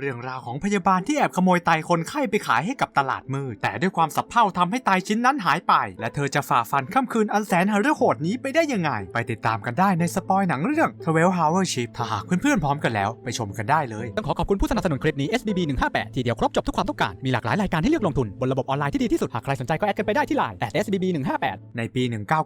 เรื่องราวของพยาบาลที่แอบขโมยไตคนไข้ไปขายให้กับตลาดมืดแต่ด้วยความสับเพร่าทำให้ไตชิ้นนั้นหายไป และเธอจะฝ่าฟันค่ำคืนอันแสนหฤโหดนี้ไปได้ยังไง ไปติดตามกันได้ในสปอยหนังเรื่อง12 Hour Ship ถ้าหากเพื่อนๆพร้อมกันแล้วไปชมกันได้เลย ต้องขอขอบคุณผู้สนับสนุนคลิปนี้ SBB 158ที่เดียวครบจบทุกความต้องการ มีหลากหลายรายการให้เลือกลงทุนบนระบบออนไลน์ที่ดีที่สุดหากใครสนใจก็แอดกันไปได้ที่ไลน์ SBB 158ในปี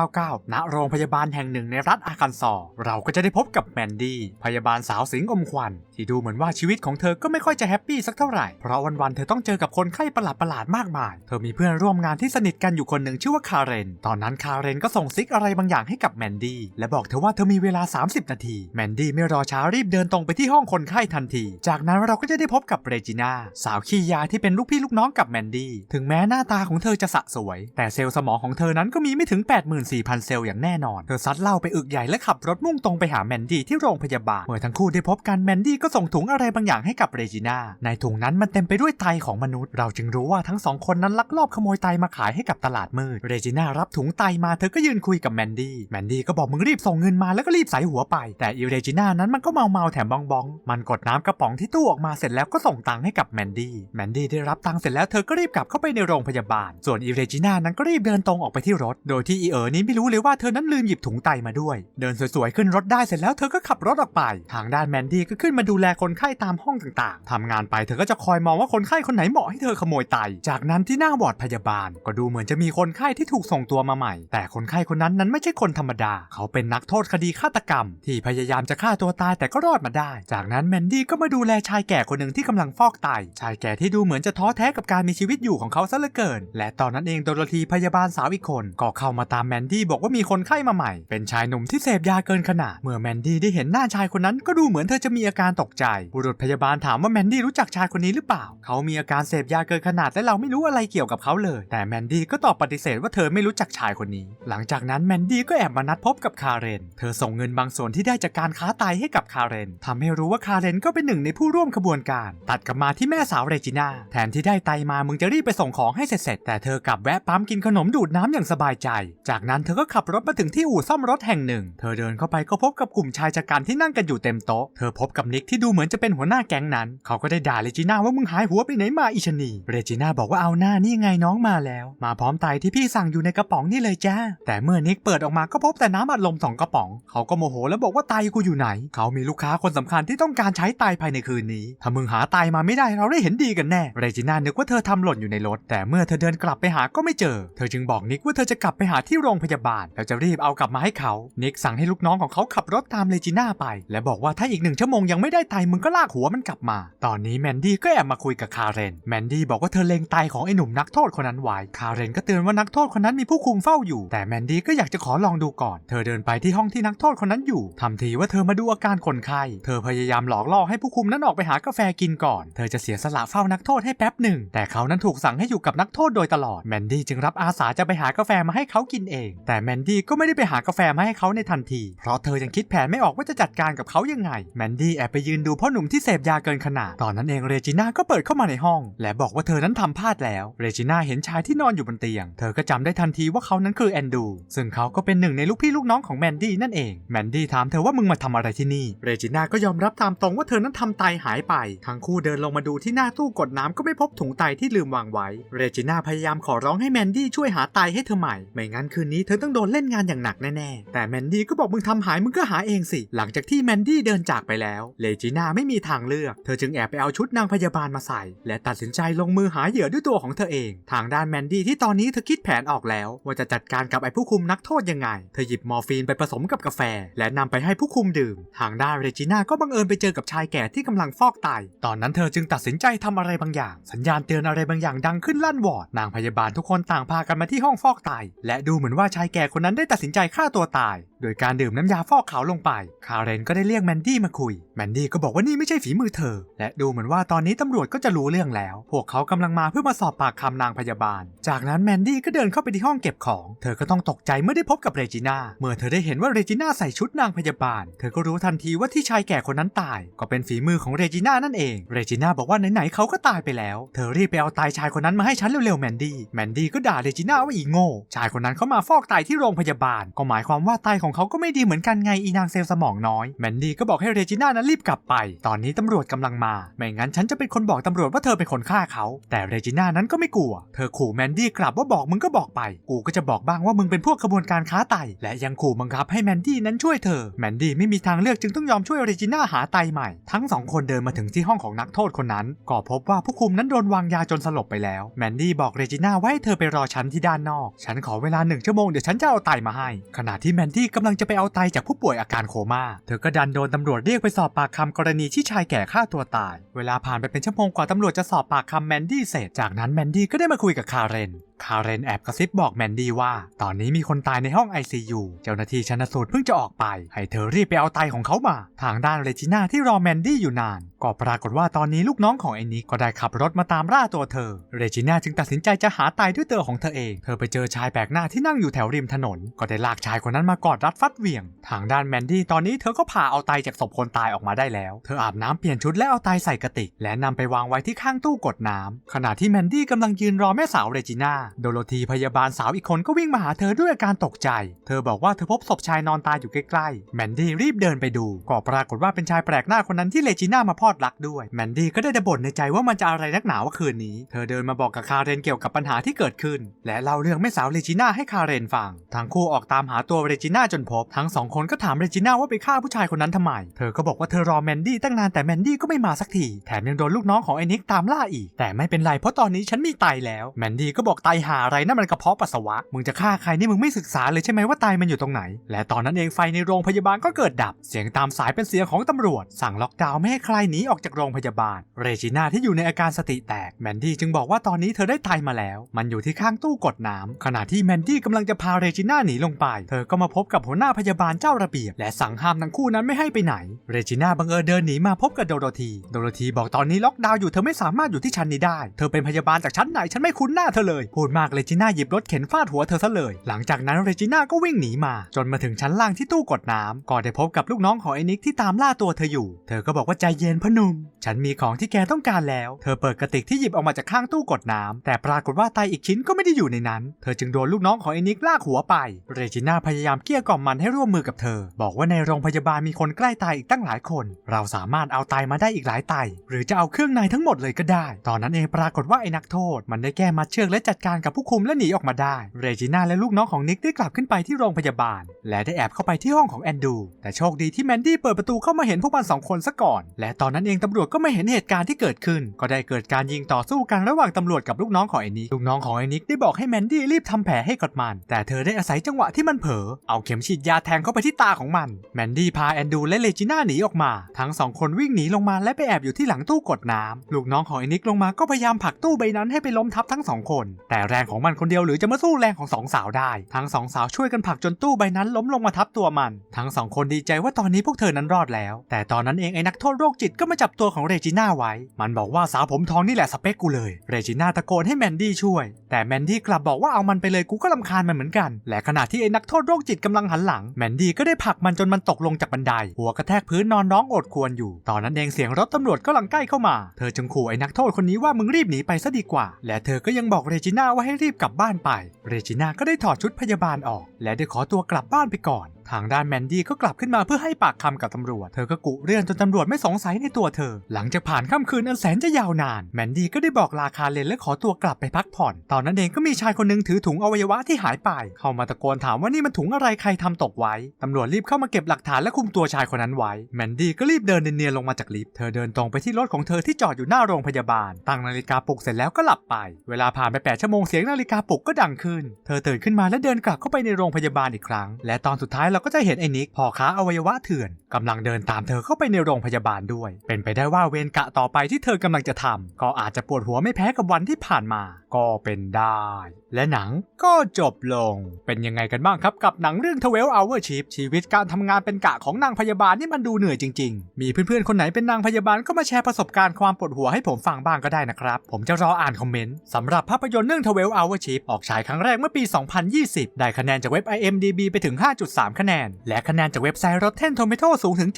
1999 ณ โรงพยาบาลแห่งหนึ่งในรัฐอาคันซอเราก็จะได้พบกับแมนดี้พยาบาลสาวสิงอมควันที่ดูเหมือนว่าชีวิตของเธอก็ไม่ค่อยจะแฮปปี้สักเท่าไหร่ เพราะวันๆเธอต้องเจอกับคนไข้ประหลาดๆมากมาย เธอมีเพื่อนร่วมงานที่สนิทกันอยู่คนหนึ่งชื่อว่าคาเรน ตอนนั้นคาเรนก็ส่งซิกอะไรบางอย่างให้กับแมนดี้และบอกเธอว่าเธอมีเวลา 30 นาที แมนดี้ไม่รอช้ารีบเดินตรงไปที่ห้องคนไข้ทันที จากนั้นเราก็จะได้พบกับเรจิน่าสาวขี้ยาที่เป็นลูกพี่ลูกน้องกับแมนดี้ ถึงแม้หน้าตาของเธอจะสะสวย แต่เซลล์สมองของเธอนั้นก็มีไม่ถึง 84,000 เซลล์อย่างแน่นอน เธอซัดเหล้าไปอึกใหญ่และขับรถมุ่งตรงไปหาแมนดี้ที่โรงพยาบาล เมื่อทั้งคู่ได้พบกันแมนดี้ก็ส่งถุงอะไรบางอย่างให้กับเรจิน่าในถุงนั้นมันเต็มไปด้วยไตของมนุษย์ เราจึงรู้ว่าทั้งสองคนนั้นลักลอบขโมยไตมาขายให้กับตลาดมืดเรจิน่ารับถุงไตมาเธอก็ยืนคุยกับแมนดี้แมนดี้ก็บอกมึงรีบส่งเงินมาแล้วก็รีบใส่หัวไป แต่อีเรจิน่านั้นมันก็เมาเมาแถมบองบองมันกดน้ำกระป๋องที่ตู้ออกมาเสร็จแล้วก็ส่งตังค์ให้กับแมนดี้แมนดี้ได้รับตังค์เสร็จแล้วเธอก็รีบกลับเข้าไปในโรงพยาบาล ส่วนอีเรจิน่านั้นก็รีบเดินตรงออกไปที่รถ โดยที่อีเอ๋อนี้ไม่รู้เลยว่าเธอนั้นลืมหยิบถุงไตมาด้วย เดินสวยๆขึ้นรถได้เสร็จแล้วเธอก็ขับรถออกไป ทางด้านแมนดี้ก็ขึ้นมาดูแลคนไข้ตามห้องต่างๆทำงานไปเธอก็จะคอยมองว่าคนไข้คนไหนเหมาะให้เธอขโมยไต จากนั้นที่หน้าวอร์ดพยาบาล ก็ดูเหมือนจะมีคนไข้ที่ถูกส่งตัวมาใหม่ แต่คนไข้คนนั้นนั้นไม่ใช่คนธรรมดา เขาเป็นนักโทษคดีฆาตกรรม ที่พยายามจะฆ่าตัวตายแต่ก็รอดมาได้ จากนั้นแมนดี้ก็มาดูแลชายแก่คนหนึ่งที่กำลังฟอกไต ชายแก่ที่ดูเหมือนจะท้อแท้กับการมีชีวิตอยู่ของเขาซะเหลือเกิน และตอนนั้นเองโดโรธีพยาบาลสาวอีกคนก็เข้ามาตามแมนดี้บอกว่ามีคนไข้มาใหม่ เป็นชายหนุ่มที่เสพยาเกินขนาด เมื่อแมนดี้ได้เห็นหน้าชายคนนั้นก็ดูเหมือนเธอจะมีอาการตกใจ บุรุษพยาบาลถามว่าแมนดี้รู้จักชายคนนี้หรือเปล่า เขามีอาการเสพยาเกินขนาดและเราไม่รู้อะไรเกี่ยวกับเขาเลย แต่แมนดี้ก็ตอบปฏิเสธว่าเธอไม่รู้จักชายคนนี้ หลังจากนั้นแมนดี้ก็แอบมานัดพบกับคาเรน เธอส่งเงินบางส่วนที่ได้จากการค้าไตให้กับคาเรนทำให้รู้ว่าคาเรนก็เป็นหนึ่งในผู้ร่วมขบวนการ ตัดกลับมาที่แม่สาวเรจิน่าแทนที่ได้ไตมามึงจะรีบไปส่งของให้เสร็จแต่เธอกลับแวะปั๊มกินขนมดูดน้ำอย่างสบายใจ จากนั้นเธอก็ขับรถมาถึงที่อู่ซ่อมรถแห่งหนึ่ง เธอเดินเข้าไปก็พบกับกลุ่มชายชะกันที่นั่งกันอยู่เต็มโต๊ะ เธอพบกับนิกที่ดูเหมือนจะเป็นหัวหน้าแก๊งนั้นเขาก็ได้ด่าเรจิน่าว่ามึงหายหัวไปไหนมาอิชนี เรจิน่าบอกว่าเอาหน้านี่ไงน้องมาแล้ว มาพร้อมไตที่พี่สั่งอยู่ในกระป๋องนี่เลยจ้า แต่เมื่อนิกเปิดออกมาก็พบแต่น้ำอัดลมสองกระป๋อง เขาก็โมโหแล้วบอกว่าไตกูอยู่ไหน เขามีลูกค้าคนสำคัญที่ต้องการใช้ไตภายในคืนนี้ ถ้ามึงหาไตมาไม่ได้เราได้เห็นดีกันแน่ เรจิน่านึกว่าเธอทำหล่นอยู่ในรถ แต่เมื่อเธอเดินกลับไปหาก็ไม่เจอ เธอจึงบอกนิกว่าเธอจะกลับไปหาที่โรงพยาบาลแล้วจะรีบเอากลับมาให้เขา นิกสั่งให้ลูกน้องของเขาขับรถตามเรจิน่าไป และบอกว่าถ้าอีกหนึ่งชั่วโมงยังไม่ได้ไตมึงก็ลากหัวมันกลับมาตอนนี้แมนดี้ก็แอบมาคุยกับคาเรน แมนดี้บอกว่าเธอเลงไตของไอ้หนุ่มนักโทษคนนั้นไว้ คาเรนก็เตือนว่านักโทษคนนั้นมีผู้คุมเฝ้าอยู่ แต่แมนดี้ก็อยากจะขอลองดูก่อน เธอเดินไปที่ห้องที่นักโทษคนนั้นอยู่ทำทีว่าเธอมาดูอาการคนไข้ เธอพยายามหลอกล่อให้ผู้คุมนั้นออกไปหากาแฟกินก่อน เธอจะเสียสละเฝ้านักโทษให้แป๊บหนึ่ง แต่เขานั้นถูกสั่งให้อยู่กับนักโทษโดยตลอด แมนดี้จึงรับอาสาจะไปหากาแฟมาให้เขากินเอง แต่แมนดี้ก็ไม่ได้ไปหากาแฟมาให้เขาในทันที เพราะเธอยังคิดแผนไม่ออกว่าจะจัดการกับเขายังไง แมนดี้แอบไปยืนดูพ่อหนุ่มที่เสพยาเกินขนาด ตอนนั้นเองเรจิน่าก็เปิดเข้ามาในห้อง และบอกว่าเธอนั้นทำพลาดแล้ว เรจิน่าเห็นชายที่นอนอยู่บนเตียง เธอก็จำได้ทันทีว่าเขานั้นคือแอนดู ซึ่งเขาก็เป็นหนึ่งในลูกพี่ลูกน้องของแมนดี้นั่นเอง แมนดี้ถามเธอว่ามึงมาทำอะไรที่นี่ เรจิน่าก็ยอมรับตามตรงว่าเธอนั้นทำไตหายไป ทั้งคู่เดินลงมาดูที่หน้าตู้กดน้ำก็ไม่พบถุงไตที่ลืมวางไว้ เรจิน่าพยายามขอร้องให้แมนดี้ช่วยหาไตให้เธอใหม่ ไม่งั้นคืนนี้เธอต้องโดนเล่นงานอย่างหนักแน่ๆ แต่แมนดี้ก็บอกมึงทำหายมึงก็หาเองสิ หลังจากที่แมนดี้เดินจากไปแล้ว เรจิน่าไม่มีทางเลือก เธออจึงแอบไปเอาชุดนางพยาบาลมาใส่ และตัดสินใจลงมือหาเหยื่อด้วยตัวของเธอเอง ทางด้านแมนดี้ที่ตอนนี้เธอคิดแผนออกแล้ว ว่าจะจัดการกับไอ้ผู้คุมนักโทษยังไง เธอหยิบมอร์ฟีนไปผสมกับกาแฟ และนำไปให้ผู้คุมดื่ม ทางด้านเรจิน่าก็บังเอิญไปเจอกับชายแก่ที่กำลังฟอกไต ตอนนั้นเธอจึงตัดสินใจทำอะไรบางอย่าง สัญญาณเตือนอะไรบางอย่างดังขึ้นลั่นวอร์ดนางพยาบาลทุกคนต่างพากันมาที่ห้องฟอกไต และดูเหมือนว่าชายแก่คนนั้นได้ตัดสินใจฆ่าตัวตายโดยการดื่มน้ำยาฟอกขาวลงไป คาเรนก็ได้เรียกแมนดี้มาคุย แมนดี้ก็บอกว่านี่ไม่ใช่ฝีมือเธอ และดูเหมือนว่าตอนนี้ตำรวจก็จะรู้เรื่องแล้ว พวกเขากำลังมาเพื่อมาสอบปากคำนางพยาบาล จากนั้นแมนดี้ก็เดินเข้าไปที่ห้องเก็บของ เธอก็ต้องตกใจเมื่อได้พบกับเรจิน่า เมื่อเธอได้เห็นว่าเรจิน่าใส่ชุดนางพยาบาล เธอก็รู้ทันทีว่าที่ชายแก่คนนั้นตาย ก็เป็นฝีมือของเรจิน่านั่นเอง เรจิน่าบอกว่าไหนๆเขาก็ตายไปแล้ว เธอรีบไปเอาตายชายคนนั้นมาให้ฉันเร็วๆแมนดี้ แมนดี้ก็ด่าเรจิน่าว่าอีโง่ ชายคนนั้นเขามาฟอกไตที่โรงพยาบาล ก็หมายความว่าไตของของเขาก็ไม่ดีเหมือนกันไงอีนางเซลสมองน้อยแมนดี้ก็บอกให้เรจิน่านั้นรีบกลับไป ตอนนี้ตำรวจกำลังมา ไม่งั้นฉันจะเป็นคนบอกตำรวจว่าเธอเป็นคนฆ่าเขา แต่เรจิน่านั้นก็ไม่กลัว เธอขู่แมนดี้กลับว่าบอกมึงก็บอกไป กูก็จะบอกบ้างว่ามึงเป็นพวกขบวนการค้าไต และยังขู่บังคับให้แมนดี้นั้นช่วยเธอ แมนดี้ไม่มีทางเลือกจึงต้องยอมช่วยเรจิน่าหาไตใหม่ ทั้งสองคนเดินมาถึงที่ห้องของนักโทษคนนั้น ก็พบว่าผู้คุมนั้นโดนวางยาจนสลบไปแล้ว แมนดี้บอกเรจิน่าว่าให้เธอไปรอฉันที่ด้านนอก ฉันขอเวลาหนึ่งชั่วโมงเดี๋ยวฉันจะเอาไตมาให้ ขณะที่แมนดี้กำลังจะไปเอาไตจากผู้ป่วยอาการโคม่า เธอก็ดันโดนตำรวจเรียกไปสอบปากคำกรณีที่ชายแก่ฆ่าตัวตาย เวลาผ่านไปเป็นชั่วโมงกว่าตำรวจจะสอบปากคำแมนดี้เสร็จ จากนั้นแมนดี้ก็ได้มาคุยกับคาเรน คาเรนแอบกระซิบบอกแมนดี้ว่า ตอนนี้มีคนตายในห้อง ICU เจ้าหน้าที่ชันสูตรเพิ่งจะออกไป ให้เธอรีบไปเอาไตของเขามา ทางด้านเรจิน่าที่รอแมนดี้อยู่นานก็ปรากฏว่าตอนนี้ลูกน้องของไอ้นิกก็ได้ขับรถมาตามล่าตัวเธอ เรจิน่าจึงตัดสินใจจะหาไตด้วยตัวของเธอเอง เธอไปเจอชายแปลกหน้าที่นั่งอยู่แถวริมถนน ก็ได้ลากชายคนนั้นมากอดรัดฟัดเหวี่ยง ทางด้านแมนดี้ตอนนี้เธอก็ผ่าเอาไตจากศพคนตายออกมาได้แล้ว เธออาบน้ำเปลี่ยนชุดและเอาไตใส่กระติก และนำไปวางไว้ที่ข้างตู้กดน้ำขณะที่แมนดี้กำลังยืนรอแม่สาวเรจิน่า โดโรธีพยาบาลสาวอีกคนก็วิ่งมาหาเธอด้วยอาการตกใจ เธอบอกว่าเธอพบศพชายนอนตายอยู่ใกล้ๆ แมนดี้รีบเดินไปดู ก็ปรากฏว่าเป็นชายแปลกหน้าคนนั้นที่เรจิน่ามาพอดรักด้วย แมนดี้ก็ได้แต่บ่นในใจว่ามันจะอะไรนักหนาว่าคืนนี้ เธอเดินมาบอกกับคาเรนเกี่ยวกับปัญหาที่เกิดขึ้น และเล่าเรื่องแม่สาวเรจิน่าให้คาเรนฟัง ทั้งคู่ออกตามหาตัวเรจิน่าจนพบ ทั้งสองคนก็ถามเรจิน่าว่าไปฆ่าผู้ชายคนนั้นทำไม เธอก็บอกว่าเธอรอแมนดี้ตั้งนานแต่แมนดี้ก็ไม่มาสักที แถมยังโดนลูกน้องของไอ้นิกตามล่าอีก แต่ไม่เป็นไรเพราะตอนนี้ฉันมีไตแล้วแมนดี้ก็บอกไตหาอะไรนั่นมันกระเพาะปัสสาวะ มึงจะฆ่าใครนี่มึงไม่ศึกษาเลยใช่ไหมว่าไตมันอยู่ตรงไหน และตอนนั้นเองไฟในโรงพยาบาลก็เกิดดับ เสียงตามสายเป็นเสียงของตำรวจ สั่งล็อกดาวน์ไม่ให้ใครหนีออกจากโรงพยาบาล เรจิน่าที่อยู่ในอาการสติแตกแมนดี้จึงบอกว่าตอนนี้เธอได้ไตมาแล้ว มันอยู่ที่ข้างตู้กดน้ำขณะที่แมนดี้กำลังจะพาเรจิน่าหนีลงไป เธอก็มาพบกับหัวหน้าพยาบาลเจ้าระเบียบ และสั่งห้ามทั้งคู่นั้นไม่ให้ไปไหน เรจิน่าบังเอิญเดินหนีมาพบกับโดโรธี โดโรธีบอกตอนนี้ล็อกดาวน์อยู่เธอไม่สามารถอยู่ที่ชั้นนี้ได้ เธอเป็นพยาบาลจากชั้นไหนฉันไม่คุ้นหน้าเธอเลย พูดมากเรจิน่าหยิบรถเข็นฟาดหัวเธอซะเลย หลังจากนั้นเรจิน่าก็วิ่งหนีมา จนมาถึงชั้นล่างที่ตู้กดน้ำก็ได้พบกับลูกน้องของไอนิกที่ตามล่าตัวเธออยู่ เธอก็บอกว่าใจเย็นพนุ่มฉันมีของที่แกต้องการแล้ว เธอเปิดกระติกที่หยิบออกมาจากข้างตู้กดน้ำแต่ปรากฏว่าไตอีกชิ้นก็ไม่ได้อยู่ในนั้น เธอจึงโดนลูกน้องของไอ้นิกลากหัวไป เรจิน่าพยายามเกลี้ยกล่อมมันให้ร่วมมือกับเธอ บอกว่าในโรงพยาบาลมีคนใกล้ตายอีกตั้งหลายคน เราสามารถเอาไตมาได้อีกหลายไต หรือจะเอาเครื่องในทั้งหมดเลยก็ได้ ตอนนั้นเองปรากฏว่าไอ้นักโทษ มันได้แก้มัดเชือกและจัดการกับผู้คุมและหนีออกมาได้ เรจิน่าและลูกน้องของนิกได้กลับขึ้นไปที่โรงพยาบาล และได้แอบเข้าไปที่ห้องของแอนดู แต่โชคดีที่แมนดี้เปิดประตูเข้ามาเห็นพวกมันสองคนซะก่อน และตอนนั้นเองตำรวจก็ไม่เห็นเหตุการณ์ที่เกิดขึ้น ก็ได้เกิดการยิงต่อสู้กันระหว่างตำรวจกับลูกน้องของไอ้นิกลูกน้องของไอ้นิกได้บอกให้แมนดี้รีบทำแผลให้กับมัน แต่เธอได้อาศัยจังหวะที่มันเผลอเอาเข็มฉีดยาแทงเข้าไปที่ตาของมันแมนดี้พาแอนดูและเลจิน่าหนีออกมา ทั้งสองคนวิ่งหนีลงมาและไปแอบอยู่ที่หลังตู้กดน้ำลูกน้องของไอ้นิกลงมาก็พยายามผลักตู้ใบนั้นให้ไปล้มทับทั้งสองคน แต่แรงของมันคนเดียวหรือจะมาสู้แรงของสองสาวได้ ทั้งสองสาวช่วยกันผลักจนตู้ใบนั้นล้มลงมาทับตัวมัน ทั้งสองคนดีใจว่าตอนนี้พวกเธอนั้นรอดแล้ว แต่ตอนนั้นเองไอ้นักโทษโรคจิตก็มาจับตัวของเรจิน่าไว้ มันบอกว่าสาวผมทองนี่แหละสเปคกูเลย เรจิน่าตะโกนให้แมนดี้ช่วย แต่แมนดี้กลับบอกว่าเอามันไปเลยกูก็ลำคาญมันเหมือนกัน และขณะที่ไอ้นักโทษโรคจิตกำลังหันหลัง แมนดี้ก็ได้ผลักมันจนมันตกลงจากบันได หัวกระแทกพื้นนอนร้องโอดควญอยู่ ตอนนั้นเองเสียงรถตำรวจก็ลังใกล้เข้ามา เธอจึงขู่ไอ้นักโทษคนนี้ว่ามึงรีบหนีไปซะดีกว่า และเธอก็ยังบอกเรจิน่าว่าให้รีบกลับบ้านไป เรจิน่าก็ได้ถอดชุดพยาบาลออก และได้ขอตัวกลับบ้านไปก่อน ทางด้านแมนดี้ก็กลับขึ้นมาเพื่อให้ปากคำกับตำรวจ เธอก็กุเรื่องจนตำรวจไม่สงสัยในตัวเธอ หลังจากผ่านค่ำคืนอันแสนจะยาวนาน แมนดี้ก็ได้บอกลาคาเลนและขอตัวกลับไปพักผ่อน ตอนนั้นเองก็มีชายคนหนึงถือถุงอวัยวะที่หายไป เข้ามาตะโกนถามว่านี่มันถุงอะไรใครทำตกไว้ ตำรวจรีบเข้ามาเก็บหลักฐานและคุมตัวชายคนนั้นไว้ แมนดี้ก็รีบเดินเนียนๆลงมาจากลิฟต์ เธอเดินตรงไปที่รถของเธอที่จอดอยู่หน้าโรงพยาบาล ตั้งนาฬิกาปลุกเสร็จแล้วก็หลับไป เวลาผ่านไป8ชั่วโมงเสียงนาฬิกาปลุกก็ดังขึ้น เธอตื่นขึ้นมาและเดินกลับเข้าไปในโรงพยาบาลอีกครั้ง และตอนสุดท้ายเราก็จะเห็นไอ้นิกพ่อค้าอวัยวะเถื่อนกำลังเดินตามเธอเข้าไปในโรงพยาบาลด้วย เป็นไปได้ว่าเวรกะต่อไปที่เธอกำลังจะทำก็อาจจะปวดหัวไม่แพ้กับวันที่ผ่านมา ก็เป็นได้ และหนังก็จบลง เป็นยังไงกันบ้างครับกับหนังเรื่อง 12 Hour Shift ชีวิตการทำงานเป็นกะของนางพยาบาลนี่มันดูเหนื่อยจริง ๆ มีเพื่อนๆคนไหนเป็นนางพยาบาลก็มาแชร์ประสบการณ์ความปวดหัวให้ผมฟังบ้างก็ได้นะครับผมจะรออ่านคอมเมนต์สำหรับภาพยนตร์เรื่อง 12 Hour Shift ออกฉายครั้งแรกเมื่อปี 2020 ได้คะแนนจากเว็บ IMDb ไปถึง 5.3 คะคะแนน และคะแนนจากเว็บไซต์ Rotten Tomato สูงถึง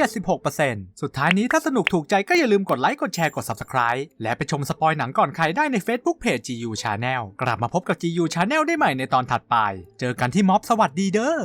76%สุดท้ายนี้ถ้าสนุกถูกใจก็อย่าลืมกดไลค์ กดแชร์ กด Subscribe และไปชมสปอยหนังก่อนใครได้ใน Facebook Page GU Channel กลับมาพบกับ GU Channel ได้ใหม่ในตอนถัดไป เจอกันที่ม็อบสวัสดีเด้อ